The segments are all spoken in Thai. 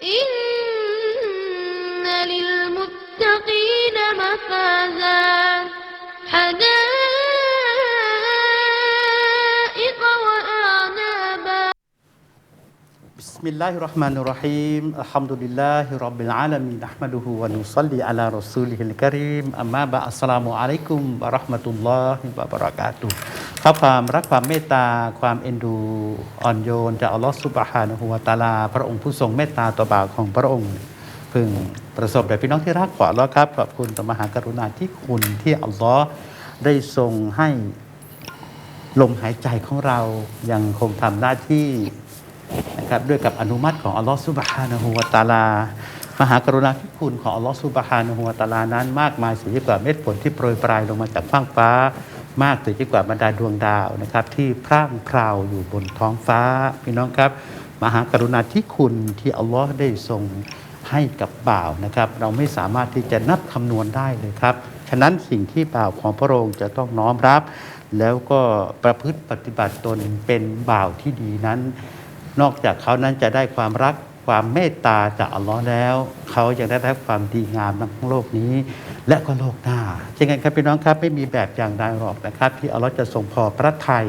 إن للمتقين مفازا. حدائق وأعنابا. بسم الله الرحمن الرحيم. الحمد لله رب العالمين. نحمده ونصلي على رسوله الكريم. أما بعد السلام عليكم ورحمة الله وبركاته. ครับความรักความเมตตา ความเอ็นดูอ่อนโยนจากอัลลอฮฺสุบฮานะฮูวะตาลา พระองค์ผู้ทรงเมตตาต่อบ่าวของพระองค์พึงประสบแด่พี่น้องที่รักขออัลลอฮ์ครับขอบคุณต่อมหากรุณาธิคุณที่อัลลอฮ์ได้ทรงให้ลมหายใจของเรายังคงทำหน้าที่นะครับด้วยกับอนุมัติของอัลลอฮฺสุบฮานะฮูวะตาลามหากรุณาธิคุณของอัลลอฮฺสุบฮานะฮูวะตาลานั้นมากมายสียยิ่งกว่าเม็ดฝนที่โปรยปลายลงมาจากฟ้างฟ้า มากเสียยิ่งกว่าบรรดาดวงดาวนะครับ ที่พร่างพราวอยู่บนท้องฟ้า พี่น้องครับ มหากรุณาธิคุณที่อัลลอฮ์ได้ทรงให้กับบ่าวนะครับ เราไม่สามารถที่จะนับคำนวณได้เลยครับฉะนั้นสิ่งที่บ่าวของพระองค์จะต้องน้อมรับ แล้วก็ประพฤติปฏิบัติตนเป็นบ่าวที่ดีนั้น นอกจากเขานั้นจะได้ความรัก ความเมตตาจากอัลลอฮ์แล้ว เขายังได้รับความดีงามทั้งโลกนี้ และก็โลกหน้าเช่นกันครับพี่น้องครับไม่มีแบบอย่างใดหรอกนะครับ ที่อัลลอฮ์จะทรงพอพระทัย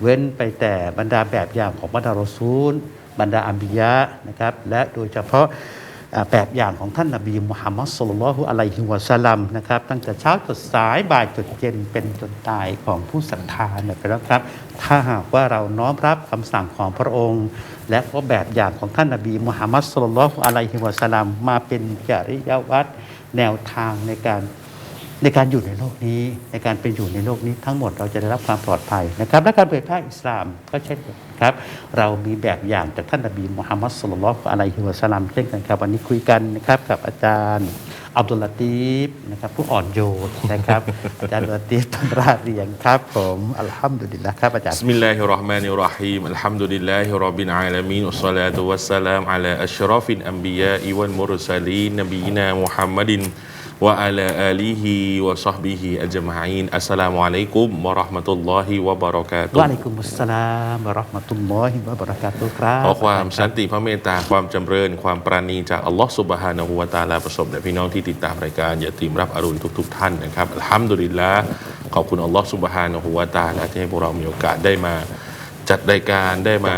เว้นไปแต่บรรดาแบบอย่างของบรรดารอซูล บรรดาอัมบิยะนะครับและโดยเฉพาะ แบบอย่างของท่านนบีมุฮัมมัดสุลลัลฮุอะลัยฮิวะสัลลัมนะครับตั้งแต่เช้าจดสายบ่ายจดเย็นเป็นจนตายของผู้ศรัทธาเนี่ยไปแล้วครับ ถ้าหากว่าเราน้อมรับคำสั่งของพระองค์ และก็แบบอย่างของท่านนบีมุฮัมมัดสุลลัลฮุอะลัยฮิวะสัลลัมมาเป็นจริยวัตรแนวทางในการในการอยู่ในโลกนี้ในการเป็นอยู่ในโลกนี้ทั้งหมดเราจะได้รับความปลอดภัยนะครับ และการเผยแพร่อิสลามก็เช่นกัน ครับ เรามีแบบอย่างจากท่านนบีมุฮัมมัดสุลลัลอะลัยฮิวะสัลลัมเช่นกันครับ วันนี้คุยกันนะครับกับอาจารย์อับดุลลาตีฟนะครับผู้อ่อนโยนนะครับ อาจารย์อับดุลลตีฟตันราเรียงครับผมอัลฮัมดุลิลลาฮ์ครับอาจารย์บิสมิลลาฮิรราะห์มานิรราะฮีมอัลฮัมดุลิลลาฮิรับบิลอาลามีนุสลาตุวัสสลามอัลาอัชรอฟินอัมบิยาอิวัลมุรซาลีนนบีนามุฮัมมัดิน وعلى آله وصحبه أجمعين السلام عليكم ورحمة الله وبركاته วะอะลัยกุมุสสลามวะเราะห์มะตุลลอฮิวะบะเราะกาตุฮ์ครับ ขอความสันติพระเมตตาความจำเริญ ความปราณีจากอัลลอฮ์สุบฮานะฮูวะตะอาลาประสบแด่พี่น้องที่ติดตามรายการอย่าตีมรับอรุณทุก ๆ ท่านนะครับอัลฮัมดุลิลละขอบคุณอัลลอฮ์สุบฮานะฮูวะตะอาลาที่ให้พวกเรามีโอกาสได้มาจัดรายการได้มา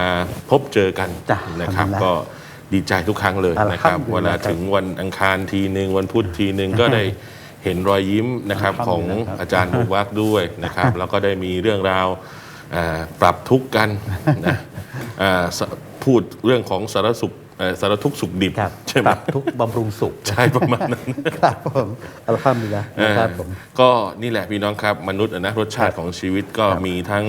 พบเจอกัน จ้ะ นะครับ อัลฮัมดุลิลละ ก็ ดีใจทุกครั้งเลยนะครับอัลฮัมดุลิลละเวลาถึงวันอังคารทีหนึ่งวันพุธทีหนึ่งก็ได้เห็นรอยยิ้มนะครับอัลฮัขมองดุลิลละครับอาจารย์มุบักด้วยนะครับ แล้วก็ได้มีเรื่องราวอ่าปรับทุกข์กันนะอ่าสพูดเรื่องของสารสุขเอ่อสารทุกข์สุขดิบครับใช่ไหปมรับทุกข์บำรุงสุขใช่ประมาณนั้นครับผมอัลฮัมดุลิลละนะครับผมก็นี่แหละพี่น้องครับมนุษย์อะนะรสชาติของชีวิตก็ครับมีทั้ง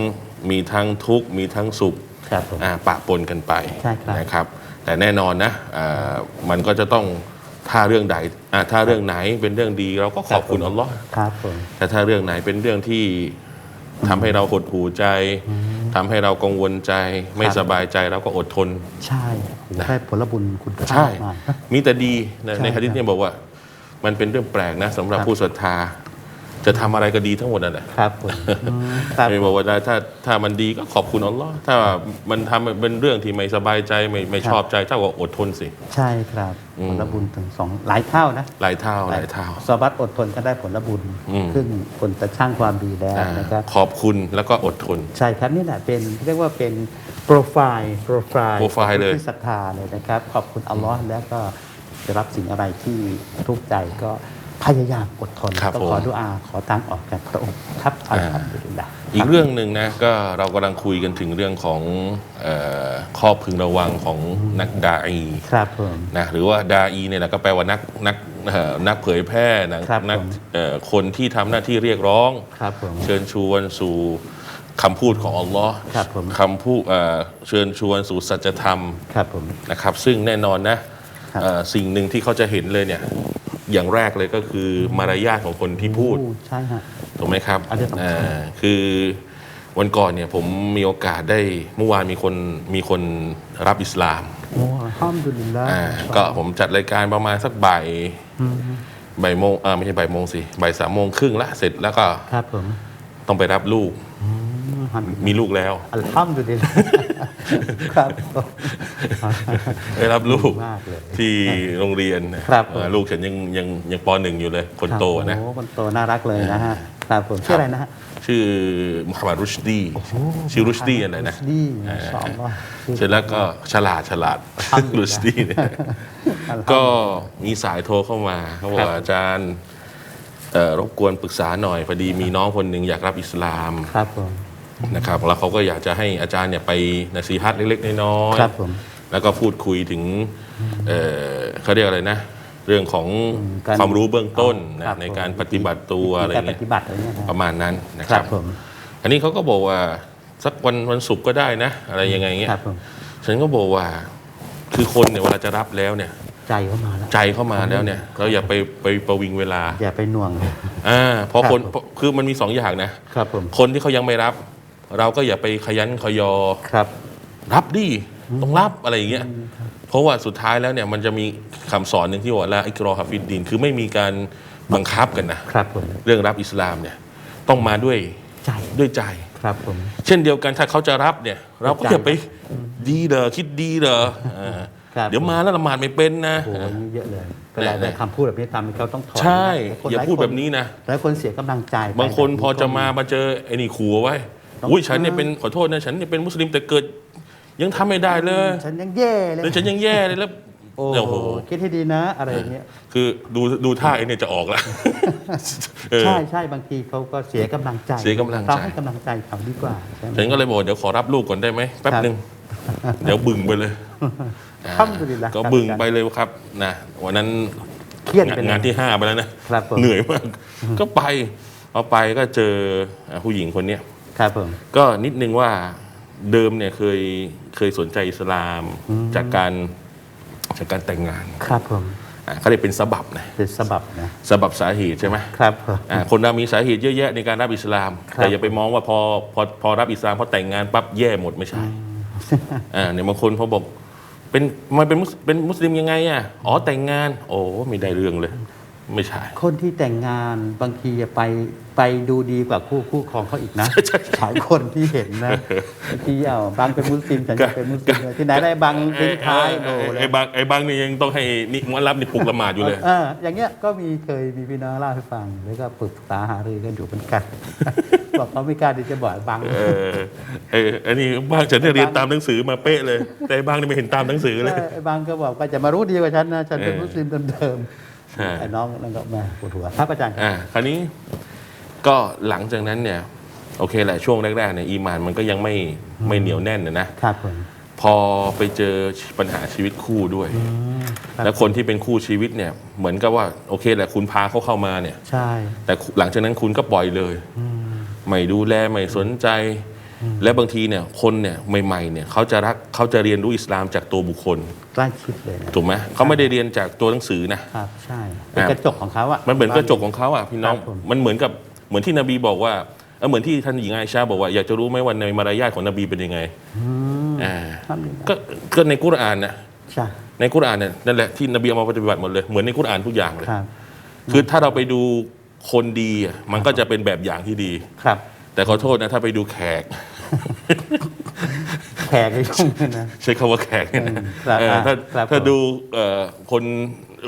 มีทั้งทุกข์มีทั้งสุขครับผมอ่าปะปนกันไปใช่ครับนะครับ แต่แน่นอนนะอ่ามันก็จะต้องถ้าเรื่องใดอ่าถ้าเรื่องไหนเป็นเรื่องดีเราก็ขอบคุณอัลลอฮ์ครับผมแต่ถ้าเรื่องไหนเป็นเรื่องที่ทำให้เราหดหูใจทำให้เรากังวลใจ ไม่ครับสบายใจเราก็อดทน ใช่ได้ผลบุญคุณค่าใช่มากมีแต่ดีนะใช่ในฮะดิษครับเนี่ยบอกว่า มันเป็นเรื่องแปลกนะสำหรับครับผู้ศรัทธา จะทำอะไรก็ดีทั้งหมดนั่นแหละครับผมอืมครับ ไม่บอกว่าถ้าถ้าถ้ามันดีก็ขอบคุณอัลลอฮ์ถ้ามันทำเป็นเรื่องที่ไม่สบายใจไม่ไม่ครับ ชอบใจเท่ากับอดทนสิ ใช่ครับอืม ผลบุญถึงสองหลายเท่านะหลายเท่าหลายเท่า สวัสดอดทนก็ได้ผลบุญอืม ขึ้นคนจะช่างความดีแล้วอ่านะครับ ขอบคุณแล้วก็อดทน ใช่ครับนี่แหละเป็นเรียกว่าเป็นโปรไฟล์โปรไฟล์โปรไฟล์เลย ที่ศรัทธาเลยนะครับ ขอบคุณอัลลอฮ์แล้วก็จะรับสิ่งอะไรที่ทุกข์ใจก็ พยายามอดทนครับก็ผมขอดุอาขอทางออกจากพระองค์ครับอัลฮัมดุลิลละอีกเรื่องหนึ่งนะก็เรากำลังคุยกันถึงเรื่องของเออข้อพึงระวังของนักดาอีครับผม นะหรือว่าดาอีเนี่ยนะก็แปลว่านักนักเอ่อนักเผยแพร่นะครับนักผมเอ่อคนที่ทำหน้าที่เรียกร้อง ครับผม เชิญชวนสู่คำพูดของอัลลอฮ์ครับผม คำพูดเอ่อเชิญชวนสู่สัจธรรม ครับผม นะครับซึ่งแน่นอนนะครับ เอ่อสิ่งหนึ่งที่เขาจะเห็นเลยเนี่ย อย่างแรกเลยก็คือมารยาทของคนที่พูดอู้ใช่ฮะ ถูกไหมครับอันนี้สำคัญ อ่าคือวันก่อนเนี่ยผมมีโอกาสได้เมื่อวานมีคนมีคนรับอิสลามโอ้อัลฮัมดุลิลละอ่าก็ผมจัดรายการประมาณสักบ่ายอืมบ่ายโมงเออไม่ใช่บ่ายโมงสิบ่ายสามโมงครึ่งละเสร็จแล้วก็ครับผม ต้องไปรับลูก มฮัมดุลิลลาห์มีลูกแล้ว อัลฮัมดุลิลลาห์ครับผมได้รับลูกดีมากเลย ที่โรงเรียนนะครับผม เอ่อลูกฉันยังยังยังปหนึ่งอยู่เลย คนโตนะ โอ้คนโตน่ารักเลยนะฮะครับผมชื่ออะไรนะฮะ ชื่อมุฮัมมัดรุชดีชื่อรุชดีอะไรนะรุชดีมาชาอัลลอฮ์ชื่อเสร็จแล้วก็ฉลาดฉลาดอัลฮัมดุลิลลาห์รุชดีเนี่ยก็มีสายโทรเข้ามาเขาบอกว่าอาจารย์เอ่อรบกวนปรึกษาหน่อยพอดีมีน้องคนหนึ่งอยากรับอิสลาม ครับผม นะครับแล้วเขาก็อยากจะให้อาจารย์เนี่ยไปนสีฮัตเล็กๆน้อยๆครับผมแล้วก็พูดคุยถึงเอ่อเขาเรียกอะไรนะ เรื่องของการความรู้เบื้องต้นครันะบในการปฏิบัติตัวอะไรการปเงี้ยฏิบัติอะไรเงี้ยนะประมาณนั้นนะคครัรับ บผมอันนี้เขาก็บอกว่าสักวันวันศุกร์ก็ได้นะ อะไรยังไงเงี้ยครับผมฉันก็บอกว่าคือคนเนี่ยเวลาจะรับแล้วเนี่ย ใจเข้ามาแล้วใจเข้ามาแล้วเนี่ยเราอย่าไปไปประวิงเวลาอย่าไปหน่วง อ่าเพราะคนครับเพราะคือมันมีสองอย่างนะ ครับผม คนที่เขายังไม่รับ เราก็อย่าไปขยันขยอ ครับ รับดิต้องรับอะไรอย่างเงี้ยเพราะว่าสุดท้ายแล้วเนี่ยมันจะมีคำสอนหนึ่งที่บอกว่าละอิกรอฮาฟิดดิน คือไม่มีการบังคับกันนะครับผมเรื่องรับอิสลามเนี่ยต้องมาด้วยใจด้วยใจครับผมเช่นเดียวกันถ้าเขาจะรับเนี่ย เราก็ใจอย่าไปดีเด้อคิดดีเด้ออ่าครับเดี๋ยวมาแล้วละหมาดไม่เป็นนะโอ้โหนี่เยอะเลยเวลาเนี่ยได้คำพูดแบบนี้ทำให้เขาต้องถอนใช่คนอย่าหลพูดคแบบนี้นะหลายคนเสียกำลังใจไปบางคนพอจะมาแบบนี้มาเจอไอ้นี่ขู่เอาไว้ต้ องอุ้ยฉันเนี่ยเป็นขอโทษนะฉันเนี่ยเป็นมุสลิมแต่เกิด ยังทำไม่ได้เลยฉันยังแย่เลยแล้วฉันยังแย่เลยแล้วโอ้โอ้โหคิดให้ดีนะอะไรอย่างเงี้ยคือดูดูท่าไอ้เนี่ยจะออกแล้วเออใช่ใช่บางทีเขาก็เสียกำลังใจเสียกำลังใจเราให้กำลังใจเขาดีกว่าใช่ไหมฉันก็เลยบอกเดี๋ยวขอรับลูกก่อนได้ไหมแป๊บหนึ่งเดี๋ยวบึงไปเลยอ่าอัลฮัมดุลิลลาห์ก็บึงไปเลยครับนะวันนั้นเครียดไปเลยงานที่ห้าไปแล้วนะครับผมเหนื่อยมาก ก็ไปเอาไปก็เจออ่าผู้หญิงคนเนี้ย ครับผม ก็นิดนึงว่าเดิมเนี่ยเคยเคยสนใจอิสลามจากการจากการแต่งงาน ครับผมอ่าเขาเรียกเป็นสบับนะเป็นสบับนะสบับสาเหตุใช่ไหมครับผม อ่าคนเรามีสาเหตุเยอะแยะในการรับอิสลาม ครับ แต่อย่าไปมองว่าพอพอพอรับอิสลามพอแต่งงานปั๊บแย่หมดไม่ใช่อ่าเนี่ยบางคนพอบอกเป็นมันเป็นมุสเป็นมุสลิมยังไงอะอ๋อแต่งงาน โอ้ไม่ได้เรื่องเลย ไม่ใช่ คนที่แต่งงานบางทีไปไปดูดีกว่าคู่คู่ครองเขาอีกนะหลายคนที่เห็นนะบางทีเอาบางเป็นมุสลิมฉันจะเป็นมุสลิมที่ไหนได้บางทิ้งท้ายโดไอ้เลไอ้ยบางไอ้บางนี่ยังต้องให้นิมรับนี่ปลุกละหมาดอยู่เลยเอออย่างเงี้ยก็มีเคยมีพี่น้องเล่าให้ฟังแล้วก็ปรึกษาหารือกันอยู่เหมือนกันบอกเขาไม่กล้าที่จะบอกบางเออไอ้ไอ้นี่บางฉันเนี่ยเรียนตามหนังสือมาเป๊ะเลย แต่ไอ้บางนี่ไม่เห็นตามหนังสือเลยไอ้บางก็บอกว่าจะมารู้ดีกว่าฉันนะฉันเป็นเออมุสลิมเดิมใช่ๆ ไอ้น้องนั่นก็แม่ปวดหัวครับอาจารย์ครับอ่าคราวนี้ก็หลังจากนั้นเนี่ยโอเคแหละช่วงแรกๆเนี่ยอีหมานมันก็ยังไม่ไม่เหนียวแน่นนะนะครับผมพอไปเจอปัญหาชีวิตคู่ด้วย อืมครับแล้วคนที่เป็นคู่ชีวิตเนี่ยเหมือนกับว่าโอเคแหละคุณพาเขาเข้ามาเนี่ย ใช่แต่หลังจากนั้นคุณก็ปล่อยเลย อืม ไม่ดูแลไม่สนใจ และบางทีเนี่ยคนเนี่ยใหม่ๆเนี่ยเขาจะรักเขาจะเรียนรู้อิสลามจากตัวบุคคลใกล้ชิดเลยนะถูกไหมเขาไม่ได้เรียนจากตัวหนังสือนะครับใช่เป็นอะกระจกของเขาอะมันเหมือนกระจกของเขาอะพี่น้องครับผมมันเหมือนกับเหมือนที่นบีบอกว่าเออเหมือนที่ท่านหญิงไอชาบอกว่าอยากจะรู้ไหมว่าในมารยาทของนบีเป็นยังไงอืมอ่าทำดีนะก็ก็ในกุรอานนะใช่ในกุรอานเนี่ยนั่นแหละที่นบีเอามาปฏิบัติหมดเลยเหมือนในกุรอานทุกอย่างเลยครับคือถ้าเราไปดูคนดีอะมันก็จะเป็นแบบอย่างที่ดีครับ แต่ขอโทษนะถ้าไปดูแขก แขกในช่วงนั้นนะ ใช้คำว่าแขกเนี่ยนะครับเออถ้าครับถ้าผมดูเอ่อคน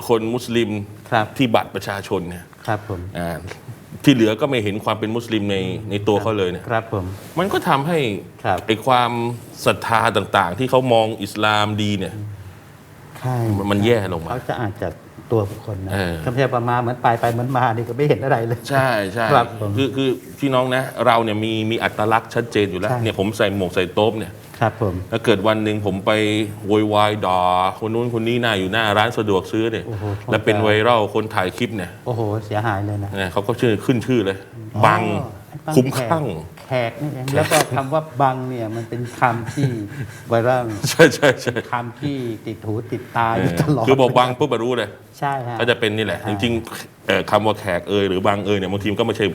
คนมุสลิมครับ ที่บัตรประชาชนเนี่ยครับผมอ่าที่เหลือก็ไม่เห็นความเป็นมุสลิมในในตัวเขาเลยเนี่ย ครับผม มันก็ทำให้ครับ ไอความศรัทธาต่างๆ ที่เขามองอิสลามดีเนี่ย ใช่มันมันแย่ลงมา เขาจะอ่านจาก ตัวบุคคลนะเออคำเทียบประมาณเหมือนไปไปเหมือนมานี่ก็ไม่เห็นอะไรเลย ใช่ใช่ครับผมคือคือพี่น้องนะ เราเนี่ยมีมีอัตลักษณ์ชัดเจนอยู่แล้วใช่เนี่ยผมใส่หมวกใส่โต๊บเนี่ยครับผมถ้าเกิดวันหนึ่งผมไปโวยวายด่าคนนู้นคนนี้หน้าอยู่หน้าร้านสะดวกซื้อเนี่ยโอ้โหแล้วเป็นไวรัลคนถ่ายคลิปเนี่ยโอ้โหเสียหายเลยนะเนี่ยเขาก็ชื่อขึ้นชื่อเลย บังอ๋อไอ้บังคุ้มแขกข้างแขกนี่เองแล้วก็คำว่าบังเนี่ยมันเป็นคำที่ไวรัลใช่ใช่ใช่คำที่ติดหูติดตาเออยู่อตลอดคือบอกบังปุ๊บอะรู้เลยใช่ฮะก็จะเป็นนี่แหละ จริงๆเอ่อคำว่าแขกเอยหรือบางเอยเนี่ยบางทีมันก็ไม่ใช่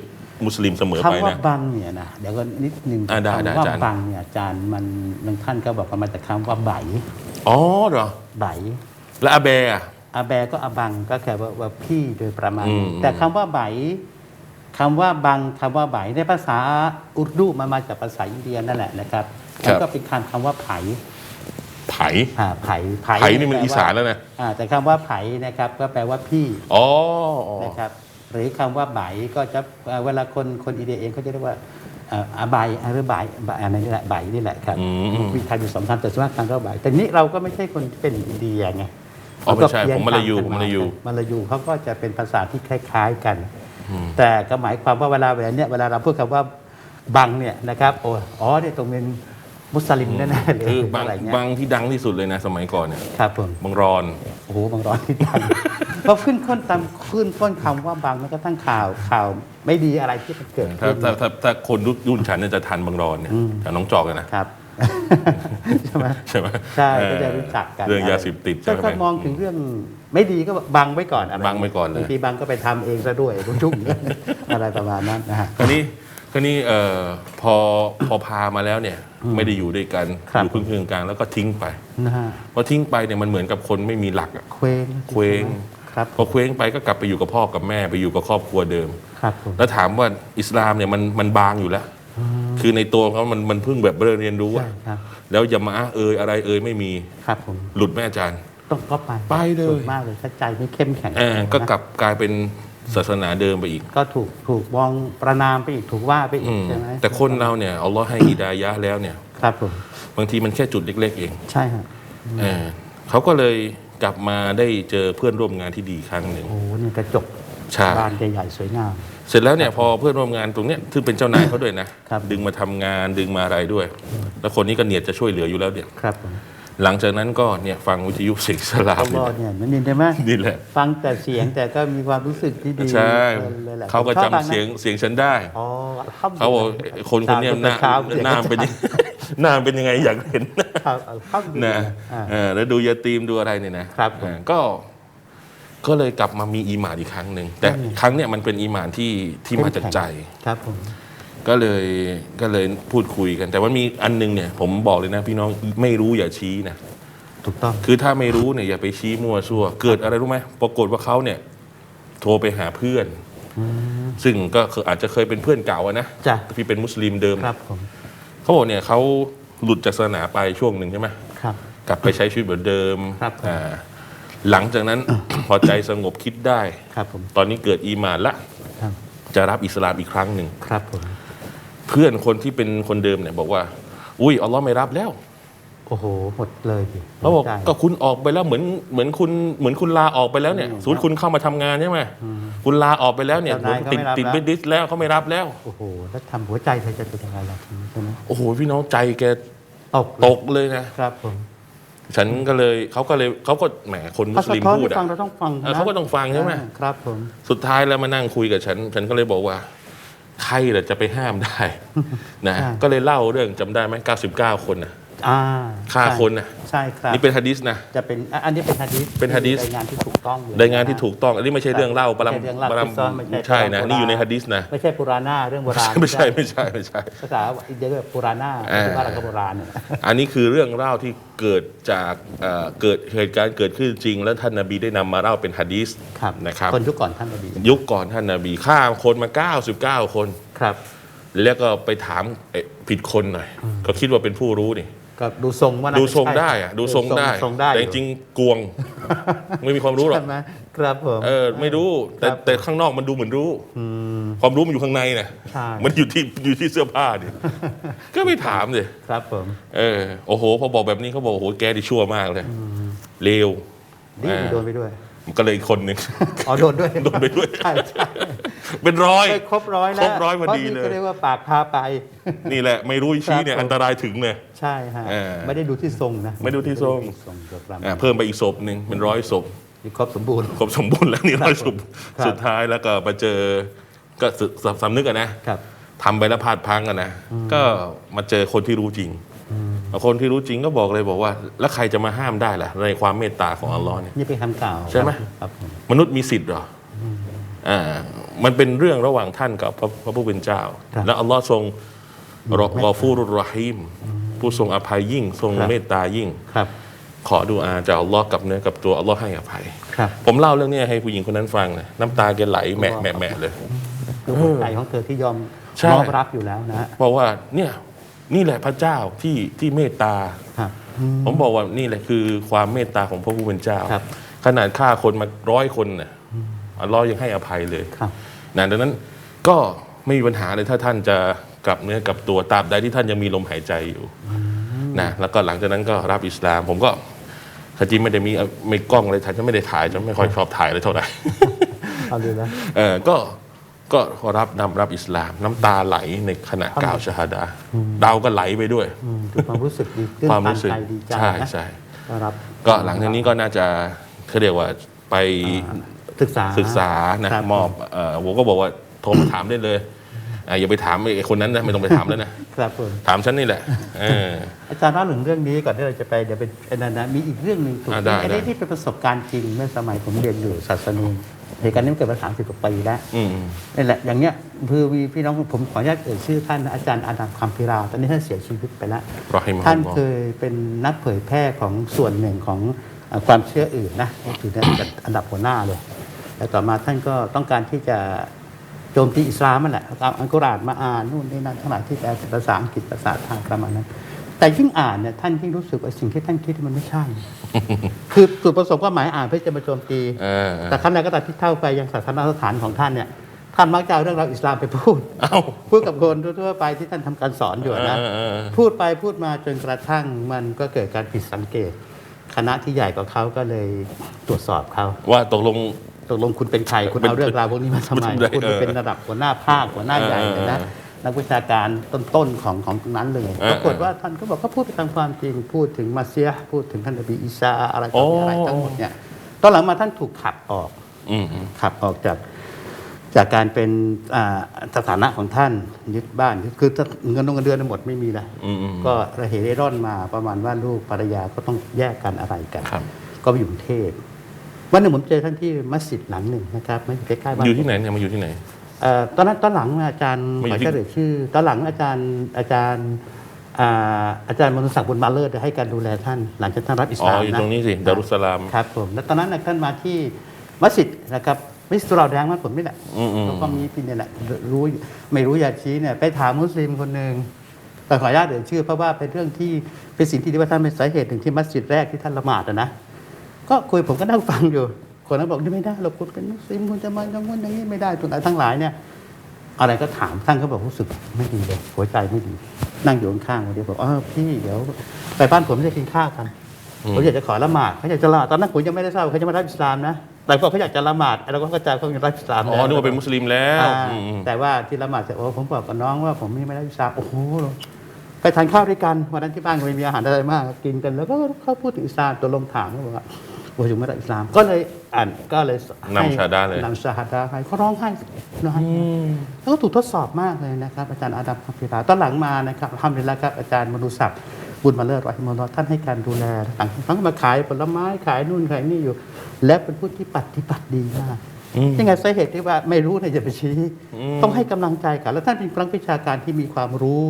มุสลิมเสมอไปคำว่านะบังเนี่ยนะเดี๋ยวก็นิดนึงอ่าได้ได้คำว่าอาจารย์บังเนี่ยอาจารย์มันบางท่านก็บอกว่ามาจากคำว่าไบอ๋อเหรอไบแล้วอาแบอะอาแบก็อาบังก็แค่ว่าว่าพี่โดยประมาณอืมแต่คำว่าไบ คำว่าบังคำว่าไบในภาษาอุรดูมันมาจากภาษาอินเดียนั่นแหละนะครับครับมันก็เป็นคำคำว่าไผไผอ่าไผไผไผนี่มันอีสานแล้วนะอ่าแต่คำว่าไผนะครับก็แปลว่าพี่อ๋ออ๋อนะครับหรือคำว่าไบก็จะเอ่อเวลาคนคนอินเดียเองเขาจะเรียกว่าเอ่ออาบายหรือไบไบอันนี้แหละไบนี่แหละครับอืมอืมมีไทยอยู่สองคำแต่ส่วนมากคำก็ไบแต่นี้เราก็ไม่ใช่คนที่เป็นอินเดียไงอ๋อไม่ใช่เรก็เพี้ยนผมมลายูตผมมลายูมาลายูเขาก็จะเป็นภาษาที่คล้าย ๆ กัน แต่ก็หมายความว่าเวลาเวลาเนี้ยเวลาเราพูดคำว่าบังเนี่ยนะครับโอ้อ๋อเนี่ยตรงเป็นมุสลิมแน่ๆเลยคือบางอะไรเงี้ยบางที่ดังที่สุดเลยนะ สมัยก่อนเนี่ยครับผมบางรอนโอ้โหบางร้อนที่ดังพอขึ้นค้นตามขึ้นค้นคำว่าบางมันก็ตั้งข่าวข่าวไม่ดีอะไรที่มันเกิดถ้าขึ้นถ้าถ้าถ้าคนรุ่นฉันเนี่ยจะทันบางรอนเนี่ยแถวน้องจอกเลยนะครับ ใช่ไหมใช่ไหมใช่เออก็จะรู้จักกันเรื่องยาเสพติดถ้าใช่ไหมเขามองถึงเรื่องไม่ดีก็บังไว้ก่อนอะไรบังไว้ก่อนเลยบางทีบังก็ไปทำเองซะด้วยรุ่งๆอะไรประมาณนั้นนะฮะคราวนี้คราวนี้เอ่อพอพอพามาแล้วเนี่ยไม่ได้อยู่ด้วยกันครับอยู่ครึ่งๆกลางแล้วก็ทิ้งไปนะฮะพอทิ้งไปเนี่ยมันเหมือนกับคนไม่มีหลักอะเคว้งเคว้งครับพอเคว้งไปก็กลับไปอยู่กับพ่อกับแม่ไปอยู่กับครอบครัวเดิมครับผมแล้วถามว่าอิสลามเนี่ยมันมันบางอยู่แล้ว คือในตัวเขามันมันเพิ่งแบบเรียนรู้ใช่อะครับแล้วอย่ามาเอยอะไรเอยไม่มีครับผมหลุดแม่อาจารย์ ต้องก็ไปไปเลยส่วนมากเลยถ้าใจไม่เข้มแข็งเออก็นะกลับกลายเป็นศาสนาเดิมไปอีก ก็ถูกถูกมองประนามไปอีกถูกว่าไปอีอืกมใช่ไหมแต่คนเราเนี่ยอัลลอฮ์ให้ฮิดายะห์แล้วเนี่ย ครับผมบางทีมันแค่จุดเล็ก ๆ เองใช่ฮะเออเขาก็เลยกลับมาได้เจอเพื่อนร่วมงานที่ดีครั้งหนึ่งโอ้โหนี่กระจกใช่ บานใหญ่ๆสวยงาม เสร็จแล้วเนี่ยพอเพื่อนร่วมงานตรงเนี้ยซึ่งเป็นเจ้านายเขาด้วยนะครับ ดึงมาทำงานดึงมาอะไรด้วย แล้วคนนี้ก็เนียดจะช่วยเหลืออยู่แล้วเนี่ยครับผมหลังจากนั้นก็เนี่ยฟังวิทยุเสียงสลามก็เนี่ยมันนี่ใช่ไหมนี่แหละ ฟังแต่เสียงแต่ก็มีความรู้สึกที่ดีใช่เลยแหละเขาก็ผมชอบฟัจำนะเสียงเสียงฉันได้ อ๋ออัลฮัมดุลิลลาห์เขาบอกคนคนเนี้ยหน้าเช้เสียงหน้าเป็นยังหน้าเป็นยังไงอยากเห็น ครับอัลฮัมดุลิลนะลาห์อ่า เออแล้วดูยาตีมดูอะไรเนี่ยนะครับผมเออก็ ก็เลยกลับมามีอีหมานอีกครั้งหนึ่งแต่อืมครั้งเนี้ยมันเป็นอีหมานที่ที่มาจากใจ ครับผม ก็เลยก็เลยพูดคุยกัน แต่ว่ามีอันหนึงเนี่ย ผมบอกเลยนะพี่น้องไม่รู้อย่าชี้นะถูกต้อง คือถ้าไม่รู้เนี่ยอย่าไปชี้มั่วซั่ว เกิดอะไรรู้ไหมปรากฏว่าเขาเนี่ยโทรไปหาเพื่อน ซึ่งก็คืออาจจะเคยเป็นเพื่อนเก่าอะนะจ้ะ ที่เป็นมุสลิมเดิมครับผมเขาบอกเนี่ยเขาหลุดจากศาสนาไปช่วงหนึ่งใช่ไหม ครับ กลับไปใช้ชีวิตเหมือนเดิมครับ อ่า หลังจากนั้นพอใจสงบคิดได้ ครับผมตอนนี้เกิดอีหมานละ ครับจะรับอิสลามอีกครั้งหนึ่ง ครับผมเพื่อนคนที่เป็นคนเดิมเนี่ยบอกว่า อุ้ยอัลลอฮ์ไม่รับแล้วโอ้โหหมดเลยดิเขาบอกใช่ก็คุณออกไปแล้วเหมือนเหมือนคุณเหมือนคุณลาออกไปแล้วเนี่ยสมมติคุณเข้ามาทำงานใช่ไหมคุณลาออกไปแล้วเนี่ยเจ้านายเขาติดไม่รับติดแล้วบิดดิสแล้วเขาไม่รับแล้ว โอ้โหแล้วทำหัวใจเธอจะเป็นยังไงล่ะทีนี้ใช่ไหมโอ้โหพี่น้องใจแกตกตกเลยนะครับผม ฉันก็เลยเขาก็เลยเขาก็แหมคนมุถ้าสสะลิมท้อนพูดให้อะฟังเราต้องฟังเออนะเขาก็ต้องฟังใช่ไหมอ่าครับผมสุดท้ายแล้วมานั่งคุยกับฉัน ฉันก็เลยบอกว่าใครล่ะจะไปห้ามได้นะอ่าก็เลยเล่าเรื่องจำได้ไหม99 คนนะ อ่าฆ่าใช่คนนะใช่ครับนี่เป็นฮะดิษนะ จะเป็นอะอันนี้เป็นฮะดิษเป็นหะดีษรายงานที่ถูกต้องเลยรายงานที่ถูกต้อง อันนี้ไม่ใช่เรื่องเล่าปรไม่ใช่เรื่องเล่าปรที่ซ่อนไม่ใช่ใช่นะโบราณนี่อยู่ในฮะดิษนะไม่ใช่ปุราณาเรื่องโบราณไม่ใช่ไม่ใช่ไม่ใช่ภาษาอินเดียเรียกปุราณาอ่าที่ว่าเราก็โบราณเนี่ยอันนี้คือเรื่องเล่าที่เกิดจากเอ่อเกิดเหตุการณ์เกิดขึ้นจริง แล้วท่านนบีได้นำมาเล่าเป็นฮะดีษครับนะครับคนยุคก่อนท่านอดีตยุคก่อนท่านนบีฆ่าคนมา 99 คนครับ แล้วก็ไปถามเอ๊ะผิดคนหน่อย ก็คิดว่าเป็นผู้รู้นี่ ก็ดูทรงว่าน่าดูจะทรงใช่ได้อะดูทรงได้ ทรงได้แต่จอยู่ริงๆกวง ไม่มีความรู้หรอก ใช่ไหมครับผม เออไม่รู้แต่ครับแต่ข้างนอกมันดูเหมือนรู้อืมความรู้มันอยู่ข้างในนะใช่ มันอยู่ที่อยู่ที่เสื้อผ้าดิ ก็ไม่ถามเลยครับผม เออโอ้โห พอบอกแบบนี้เขาบอกโอ้โหแกดิชั่วมากเลยเลวนี่อ่าโดนไปด้วย ก็เลยอีกคนหนึ่ง อ๋อโดนด้วยโดนไปด้วย ใช่ใช่เป็นร้อยไปครบร้อยแล้วครบร้อยพอดีพาะนี่เลย ก็เรียกว่าปากพาไป นี่แหละ ไม่รู้ชี้เนี่ยครับผมอันตรายถึงเลย ใช่ฮะเออไม่ได้ดูที่ทรงนะ ไม่ดูที่ทรงไม่ได้ดูที่ทรงเกือบประมาณอ่าเพิ่มไปอีกศพหนึ่งเป็นร้อยศพที่ครบสมบูรณ์ครบสมบูรณ์แล้วนี่ร้อยศพครับสุดท้ายแล้วก็มาเจอก็สึกสำสำนึกอะนะครับทำไปแล้วพลาดพลังอะนะก็มาเจอคนที่รู้จริง คนที่รู้จริงก็บอกเลยบอกว่า แล้วใครจะมาห้ามได้ล่ะ ในความเมตตาของอัลลอฮ์เนี่ยนี่เป็นคำกล่าวใช่ไหมครับผมมนุษย์มีสิทธิ์เหรอออ่ามันเป็นเรื่องระหว่างท่านกับพระพระผู้เป็นเจ้าครับและอัลลอฮ์ทรงรอกอฟูรุรรฮีมผู้ทรงอภัยยิ่ง ทรงครับเมตตายิ่งครับ ขอดูอาจากอัลลอฮ์กับเนื้อกับตัวอัลลอฮ์ให้อภัยครับผมเล่าเรื่องนี้ให้ผู้หญิงคนนั้นฟังนะน้ำตาแกไหลแหมะแหมะแหมะเลยดูหัวใจของเธอที่ยอมใช่น้อมรับอยู่แล้วนะฮะเพราะว่าเนี่ย นี่แหละพระเจ้าที่ที่เมตตา ครับ ผมบอกว่านี่แหละคือความเมตตาของพระผู้เป็นเจ้า ครับขนาดฆ่าคนมาร้อยคนน่ะอัลลอฮ์ยังให้อภัยเลยครับ นะดังนั้นก็ไม่มีปัญหาเลยถ้าท่านจะกลับเนื้อกลับตัวตราบใดที่ท่านยังมีลมหายใจอยู่นะแล้วก็หลังจากนั้นก็รับอิสลาม ผมก็ถ้าจริงไม่ได้มีไม่กล้องเลยถ่ายจะไม่ได้ถ่ายจะไม่ค่อยชอบถ่ายเลยเท่าไหร่ เอาเลยนะ เออก็ ก็รับนำรับอิสลาม น้ำตาไหลในขณะกล่าวชาฮาดาดาวก็ไหลไปด้วยอืมดูความรู้สึกดีตื้นความตันรู้สึกใจดีใจใช่นะใช่ก็รับก็หลังจากนี้ก็น่าจะเขาเรียกว่าไปศึกษาศึกษานะครับมอบเอ่อผมก็บอกว่าโทรมาถามได้เลยอะอย่าไปถามไอ้คนนั้นนะไม่ต้องไปถามแล้วนะครับผมถามฉันนี่แหละเอออาจารย์เล่าถึงเรื่องนี้ก่อนที่เราจะไปเดี๋ยวเป็นไอ้นั่นนะมีอีกเรื่องหนึ่งถูกอ่าได้ไอ้ได้นี่ที่เป็นประสบการณ์จริงเมื่อสมัยผมเรียนอยู่ศาสนา เหตุการณ์นี้มันเกิดมาสามสิบกว่าปีแล้วอืมนี่แหละอย่างเนี้ยคือมีพี่น้องผมขออนุญาตเอ่ยชื่อท่านนะอาจารย์อาดัมคัมพิราตอนนี้ท่านเสียชีวิตไปแล้วรอให้มาท่านบอกเคยเป็นนักเผยแพร่ของส่วนหนึ่งของเอ่อความเชื่ออื่นนะก็คือได้จัดอันดับหัวหน้าเลยแล้วต่อมาท่านก็ต้องการที่จะโจมตีอิสลามนั่นแหละเอาอัลกุรอานมาอ่านนู่นนี่นั่นทั้งหลายที่แปลเป็นภาษาอังกฤษภาษาไทยประมาณนั้น แต่ยิ่งอ่านเนี่ยท่านยิ่งรู้สึกว่าสิ่งที่ท่านคิดมันไม่ใช่ คือจุดประสงค์ก็หมายอ่านเพื่อจะมาโจมตี เออแต่ครั้งใดก็ตามที่เข้าไปยังศาสนสถานของท่านเนี่ย ท่านมักจะเอาเรื่องราวอิสลามไปพูด เอ้า พูดกับคนทั่วๆไปที่ท่านทำการสอนอยู่นะเออเออเออ พูดไปพูดมาจนกระทั่งมันก็เกิดการผิดสังเกต คณะที่ใหญ่กว่าเขาก็เลยตรวจสอบเขา ว่าตกลง ตกลงคุณเป็นใครคุณเอาเรื่องราวพวกนี้มาทำไมมันทำได้คุณเออเป็นระดับหัวหน้าภาคหัวหน้าใหญ่เลยนะเออเออ นักวิชาการต้นๆของของตรงนั้นเลยเออปรากฏว่าท่านก็บอกก็พูดไปตามความจริงพูดถึงมาเซียพูดถึงท่านนบีอีสาอะไรต่อมีอะไรโอ้ทั้งหมดเนี่ยตอนหลังมาท่านถูกขับออกอืมอืมขับออกจากจากการเป็นอ่าสถานะของท่านยึดบ้าน คือถ้าเงินเงินเดือนทั้งหมดไม่มีแล้วอืมอืมก็ระเหเร่ร่อนมาประมาณว่าลูกภรรยาก็ต้องแยกกันอะไรกันครับก็ไปอยู่กรุงเทพวันหนึ่งผมเจอท่านที่มัสยิดหลังหนึ่งนะครับไม่ใกล้ๆบ้านอยู่ที่ไหนเนี่ยมาอยู่ที่ไหน เอ่อตอนนั้นตอนหลังอาจารย์ไม่หอยู่มายที่จะเอ่ยชื่อ ตอนหลังอาจารย์อาจารย์อ่าอาจารย์มนุศักดิ์บุญมาเลิศได้ให้การดูแลท่าน หลังจากท่านรับอิสอ๋อลามอยู่นะตรงนี้สิดารุสสลาม ครับผมแล้วตอนนั้นน่ะท่านมาที่มัสยิดนะครับมิสตุลาแดงมานผมนี่แหละอืมอืมแล้วก็มีพี่เนี่ยแหละรู้ไม่รู้อย่าชี้เนี่ยไปถามมุสลิมคนหนึ่งแต่ขออนุญาตเอ่ยชื่อเพราะว่าเป็นเรื่องที่เป็นสิ่งที่เรียกว่าท่านเป็นสาเหตุหนึ่งที่มัสยิดแรกที่ท่านละหมาดอะนะก็คุยผมก็นั่งฟังอยู่ คนนั้นบอกนี่ไม่ได้เราคุณเป็นมุสลิมคุณจะมาอย่างนู้นอย่างนี้ไม่ได้ตัวไหนทั้งหลายเนี่ย อะไรก็ถามท่านก็บอกรู้สึกไม่ดีเลยหัวใจไม่ดี นั่งอยู่ข้างๆคนเดียวบอกอ๋อพี่เดี๋ยวไปบ้านผมจะกินข้าวกันอืมผมอยากจะขอละหมาดเขาอยากจะละหมาดตอนนั้นผมยังไม่ได้ทราบว่าเขาจะมารับอิสลามนะแต่พอเขาอยากจะละหมาดเราก็เข้าใจเขาจะรับอิสลามอ๋อนึกว่าเป็นมุสลิมแล้วอ่าอืมอืมแต่ว่าที่ละหมาดเสร็จโอ้ผมบอกกับน้องว่าผมไม่ได้รับอิสลามโอ้โหไปทานข้าวด้วยกันวันนั้นที่บ้านก็ไม่มีอาหารอะไรมากกินกันแล้วก็เขาพูดถึงอิสลามตัวลงถามเขาบอกว่า โอ้ยยังไม่ได้อิสลาม ก็เลยอ่านก็เลยให้นำชาดาเลยนำชาดาให้เขาร้องไห้ร้องไห้แล้วก็ถูกทดสอบมากเลยนะครับ อาจารย์อาดัมคัมพิราตอนหลังมานะครับทำเวลาครับอาจารย์มนุศักดิ์บุญมาเลิศรอฮิมอลลอฮ์ท่านให้การดูแลต่างทั้งมาขายผลไม้ขายนู่นขายนี่อยู่ และเป็นผู้ที่ปฏิบัติดีมากอืมยังไงสาเหตุที่ว่าไม่รู้เนี่ยจะไปชี้อืมต้องให้กำลังใจกัน แล้วท่านเป็นนักวิชาการที่มีความรู้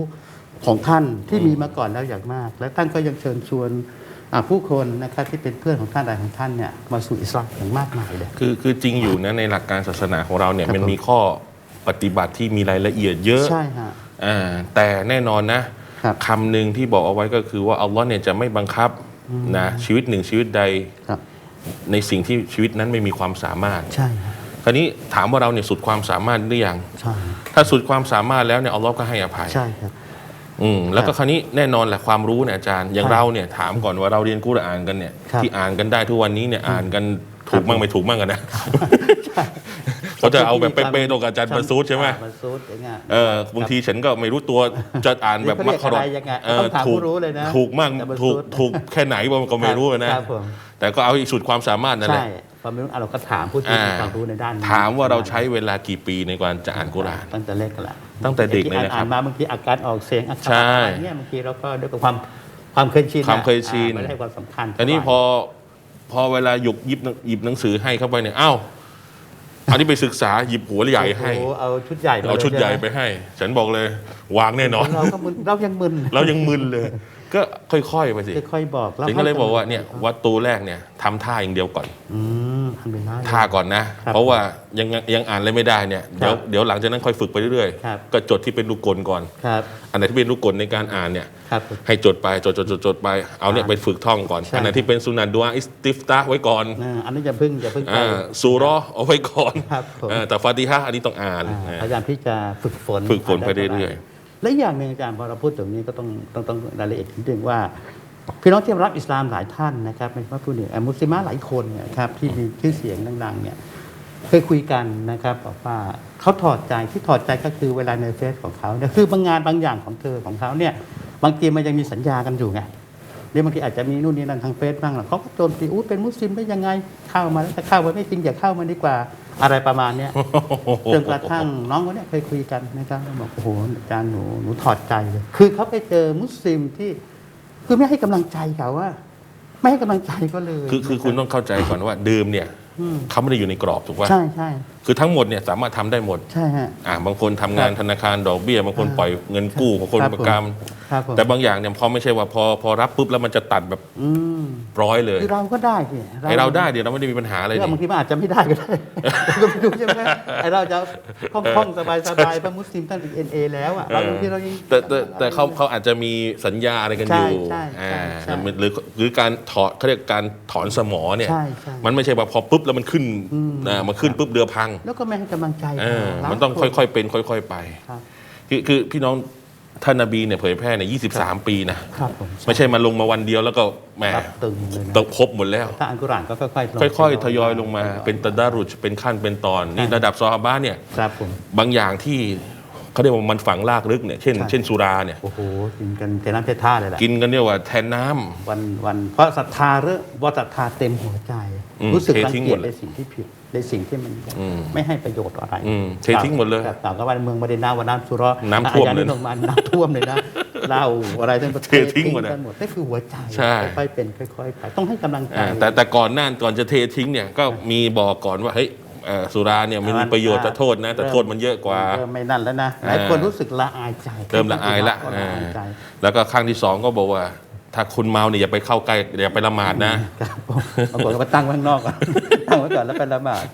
ของท่านที่มีมาก่อนแล้วอย่างมาก และท่านก็ยังเชิญชวนอ่า ผู้คนนะครับที่เป็นเพื่อนของท่านอะไรของท่านเนี่ยมาสู่อิสลามอย่างมากมายเลยคือคือจริงอยู่นะในหลักการศาสนาของเราเนี่ยครับมันผมมีข้อปฏิบัติที่มีรายละเอียดเยอะใช่ฮะอ่าแต่แน่นอนนะครับคำหนึ่งที่บอกเอาไว้ก็คือว่าอัลลอฮ์เนี่ยจะไม่บังคับนะชีวิตหนึ่งชีวิตใดครับในสิ่งที่ชีวิตนั้นไม่มีความสามารถใช่ฮะคราวนี้ถามว่าเราเนี่ยสุดความสามารถหรือยังใช่ถ้าสุดความสามารถแล้วเนี่ยอัลลอฮ์ก็ให้อภัยใช่ครับ อืมแล้วก็คราวนี้แน่นอนแหละความรู้เนี่ยอาจารย์อย่างครับเราเนี่ยถามก่อนว่าเราเรียนกุรอานกันเนี่ยครับที่อ่านกันได้ทุกวันนี้เนี่ยอ่านกันถูกมั่งไม่ถูกมั่งกันนะเขาจะเอาแบบเป๊ะๆตรงกับอาจารย์บรรซูดใช่ไหมบรรซูดอย่างเงี้ย เออบางทีฉันก็ไม่รู้ตัวจะอ่านแบบนี่มัเขากเรียกคารอะไรยังไงเออต้องถามถูกผู้รู้เลยนะถูกมั่งอาจารย์บรรถูกซูดถูกแค่ไหนผมก็ไม่รู้นะครับผม แต่ก็เอาอีกสุดความสามารถนั่นแหใช่ละ ความรู้อะเราก็ถามผู้ที่มีความรู้ในด้านนี้ถามว่าเราใช้เวลากี่ปีในการจะอ่านกุรอานตั้งแต่เล็กกันละตั้งแต่เด็กเลยนะครับอ่านมาบางทีอาการออกเสียงอาการใช่อะไรเนี่ยบางทีเราก็ด้วยกับความความเคยชินความเคยชินอ่าไม่ได้ให้ความสำคัญอันนี้พอพอเวลาหยุกหยิบหยิบหนังสือให้เข้าไปเนี่ยเอ้าอันนี้ไปศึกษาหยิบหัวใหญ่ให้โอ้โเอาชุดใหญ่มเอาชุดใหญ่ไปลยให้ ฉันบอกเลย วางแน่นอนใช่ไหมเราก็มึนเรายังมึนเรายังมึนเลย ก็ค่อยๆไปสิค่อยๆบอกแล้วถึงก็เลยให้บอกว่าำงเนี่ยวัดตูแรกเนี่ยทำท่าอย่างเดียวก่อนอืมทำเป็นได้ท่าก่อนนะครับเพราะว่ายังยังอ่านอะไรไม่ได้เนี่ยเดี๋ยวครับเดี๋ยวหลังจากนั้นค่อยฝึกไปเรื่อยครับๆก็จดที่เป็นลูกกลก่อนครับอันไหนที่เป็นลูกกลในการอ่านเนี่ยครับผมให้จดไปจดจดจดจดไปเอาเนี่ยอ่าไปฝึกท่องก่อนใช่อันไหนที่เป็นสุนันดัวอิสติฟตาไว้ก่อนอ่าอันนี้จะพึ่งจะพึ่งไปอ่าซูเรอเอาไว้ก่อนครับผมอ่าแต่ฟาติฮะห์อันนี้ต้องอ่านอ่าอ่าพยายามที่จะฝึกฝนฝึกฝนไปเรื่อยๆ และอย่างหนึ่งอาจารย์พอเราพูดตรงนี้ก็ต้องต้องต้องรายละเอียดนิดนึงว่า พี่น้องที่รับอิสลามหลายท่านนะครับไม่ว่าผู้หนึ่งมุสลิมหลายคนนี่ยครับที่มีชื่อเสียงดังๆเนี่ยเคยคุยกันนะครับบอกว่าเขาถอดใจที่ถอดใจก็คือเวลาในเฟซของเขาเนี่ยคือบางงานบางอย่างของเธอของเขาเนี่ยบางทีมันยังมีสัญญากันอยู่ไงเดี๋ยวบางทีอาจจะมีนู่นนี่นั่นทางเฟซบ้างหรอกเขาก็โจมตีอู้เป็นมุสลิมได้ยังไงเข้ามาแล้วถ้าเข้ามาไม่จริงอย่าเข้ามาดีกว่า อะไรประมาณเนี้ยจนกระทั่งน้องคนเนี้ยเคยคุยกันนะครับบอกโอ้โหอาจารย์หนูหนูถอดใจเลยคือเขาไปเจอมุสลิมที่ คือไม่ให้กำลังใจเขาว่า ไม่ให้กำลังใจก็เลย คือคือคุณต้องเข้าใจก่อนว่าดื่มเนี่ยอืมเขาไม่ได้อยู่ในกรอบถูกป่ะใช่ใช่ คือทั้งหมดเนี่ยสามารถทำได้หมด ใช่ฮะ อ่าบางคนทำงานครับธนาคารดอกเบี้ย บางคนอ่าปล่อยเงินกู้บางคนครับประกันครับผม แต่บางอย่างเนี่ยพอไม่ใช่ว่าพอพอรับปุ๊บแล้วมันจะตัดแบบอืมร้อยเลยคือเราก็ได้สิไอเราได้เดี๋ยวเราไม่ได้มีปัญหาอะไรเรื่องนี่บางทีมันอาจจะไม่ได้ก็ได้ ก็ไม่รู้ใช่ไหมไอเราจะคล่องๆสบายๆเพราะมุสลิมตั้งแต่เอ็นเอแล้วอะเราบางทีเรายัง แต่แต่แต่เขาเขาอาจจะมีสัญญาอะไรกันอยู่ใช่ใช่อ่าใช่หรือหรือการถอดเขาเรียกการถอนสมอเนี่ยใช่ใช่ มันไม่ใช่ว่าพอปุ๊บแล้วมันขึ้นอืมอ่ามันขึ้นปุ๊บเรือพังแล้วก็ไม่ให้กำลังใจเออเขามันต้องค่อยๆเป็น ค่อย ๆ ไป ครับ คือคือพี่น้องท่านนบีเนี่ยเผยแพร่เนี่ย23 ปีนะครับผมไม่ใช่มาลงมาวันเดียวแล้วก็แหมรับตึงเลยนะต้องครบหมดแล้ว ถ้าอันกุรอานก็ค่อยๆลงค่อย ๆ ทยอยลงมาเป็นตะดารุจเป็นขั้นเป็นตอน นี่ระดับซอฮาบะห์เนี่ย ครับผม บางอย่างที่เขาเรียกว่ามันฝังลากลึกเนี่ยเช่น ใช่ เช่นสุราเนี่ย โอ้โหกินกันเทน้ำเทท่าเลยแหละ กินกันเนี่ยว่าแทนน้ำ วันวันเพราะศรัทธาเรื่องว่าศรัทธาเต็มหัวใจ อืมรู้สึกเทรังทิ้งเกียจหมดเลย ในสิ่งที่ผิด ในสิ่งที่มันอืมไม่ให้ประโยชน์อะไรอืมเททิ้งหมดเลยครับต่างกับว่าเมืองมาเดนาวันน้ำสุรอน้ำท่วมอาเลยญาลงมาน้ำท่วมเลยนะเหล้าอะไรทั้งประเทศเททิ้งหมดอะกันหมดนั่นคือหัวใจใช่ค่อยๆเป็นค่อยๆไปต้องให้กำลังใจอ่าแต่แต่ก่อนหน้าก่อนจะเททิ้งเนี่ยก็มีบอกก่อนว่าเฮ้ยเอ่อสุราเนี่ยมันมีประโยชน์แต่โทษนะ แต่โทษมันเยอะกว่าเริ่มไม่นั่นแล้วนะหลายคนอ่ารู้สึกละอายใจเริ่มละอายละก็ละอ่าอายใจแล้วก็ครั้งที่สองก็บอกว่า ถ้าคุณเมาเนี่ยอย่าไปเข้าใกล้อย่าไปละหมาดนะครับผมบางคนก็มาตั้งไว้ข้างนอกก่อนตั้ง ไว้ก่อนแล้วไปละหมาด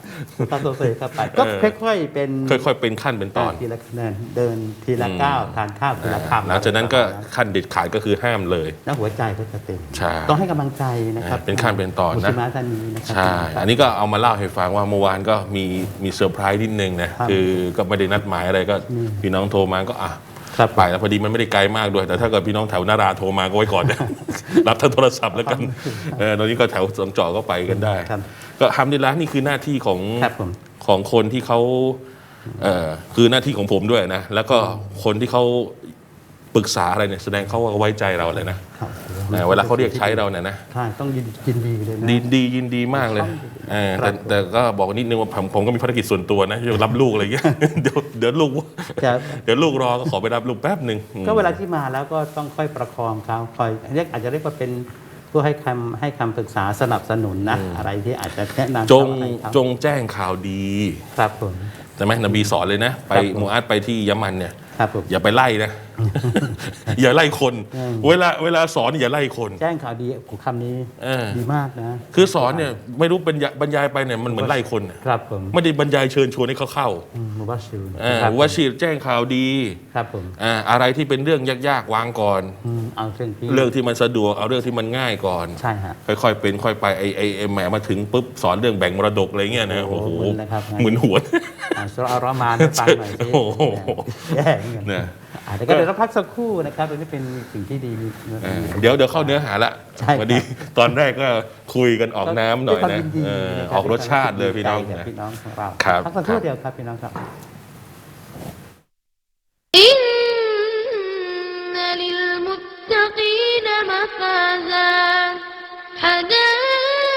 ตั้งโซเซเข้าไปก็ค่อยๆเป็นค่อยๆเป็นขั้นเป็นตอนทีละคะแนเดินทีละก้าวทานข้าวทีละคำหลังจากนั้นก็ขั้นเด็ดขาดก็คือห้ามเลยแล้วหัวใจก็จะเต็มใช่ต้องให้กำลังใจนะครับเป็นขั้นเป็นตอนนะมุสลิมะท่านนี้นะครับใช่อันนี้ก็เอามาเล่าให้ฟังว่าเมื่อวานก็มีมีเซอร์ไพรส์นิดนึงนะคือก็ไม่ได้นัดหมายอะไรก็พี่น้องโทรมาก็อะ ไปแล้วพอดีมันไม่ได้ไกลมากด้วย แต่ถ้าเกิดพี่น้องแถวนาราโทรมาก็ไว้ก่อนนะรับทางโทรศัพท์แล้วกันเออตอนนี้ก็แถวสองจอก็ไปกันได้ครับก็ทำดีแล้วนี่คือหน้าที่ของครับผมของคนที่เขาเอ่อคือหน้าที่ของผมด้วยนะ แล้วก็คนที่เขาปรึกษาอะไรเนี่ยแสดงเขาว่าไว้ใจเราเลยนะครับ เออเวลาเขาเรียกใช้เราเนี่ยนะ ใช่ต้องยินยินดีเลยนะ ดีดียินดีมากเลยเออแต่แต่ก็บอกนิดนึงว่าผมผมก็มีภารกิจส่วนตัวนะจะรับลูกอะไรอย่างเงี้ย เดี๋ยวเดี๋ยวลูกครับ เดี๋ยวลูกรอก็ขอไปรับลูกแป๊บหนึ่งอืม ก็เวลาที่มาแล้วก็ต้องค่อยประคองเขาคอยเรียกอาจจะเรียกว่าเป็นผู้ให้คำให้คำปรึกษาสนับสนุนนะ อะไรที่อาจจะแนะนำจงเขาอะไรเขาจงแจ้งข่าวดีครับผม ใช่ไหมนบีสอนเลยนะ ไปครับผม มูอาดไปที่ยะมันเนี่ย ครับผมอย่าไปไล่นะ อย่าไล่คน อืม เวลาเวลาสอนอย่าไล่คน แจ้งข่าวดีของคำนี้เออ ดีมากนะคือสอนเนี่ยไม่รู้บรรยายบรรยายไปเนี่ยมันเหมือนไล่คนน่ะครับผมไม่ได้บรรยายเชิญชวนให้เขาเข้าอืมมุบัชชิรอ่าครับว่าชีแจ้งข่าวดีครับผมอ่าอะไรที่เป็นเรื่องยากๆวางก่อน อืมเอาเรื่องที่เรื่องที่มันสะดวกเอาเรื่องที่มันง่ายก่อน ใช่ฮะ ค่อยๆเป็นค่อยไปไอ้ไอ้ไอ้แหมมาถึงปุ๊บสอนเรื่องแบ่งมรดกอะไรเงี้ยนะโอ้โอ้โหโหมึนเลยครับ เหมือนหัวนอ่าสุรอารอมานให้ฟังหน่อยสิโอ้โห แย่เหมือนกันเนี่ยอ่า แต่ก็เดี๋ยวเราพักสักครู่นะครับตรงนี้เป็นสิ่งที่ดีมี เออเดี๋ยวเดี๋ยวเข้าเนื้อหาละ ใช่ครับ พอดีตอนแรกก็คุยกันออกน้ำหน่อย ด้วยควา นะ มยิดี เออ นะคบ ออกรสชาติเลยพี่น้อง ใจกับ นะ พี่น้องของเรา ครับ พักสักครู่เดียวครับพี่น้องครับ إن للمتقين مفازا حدائق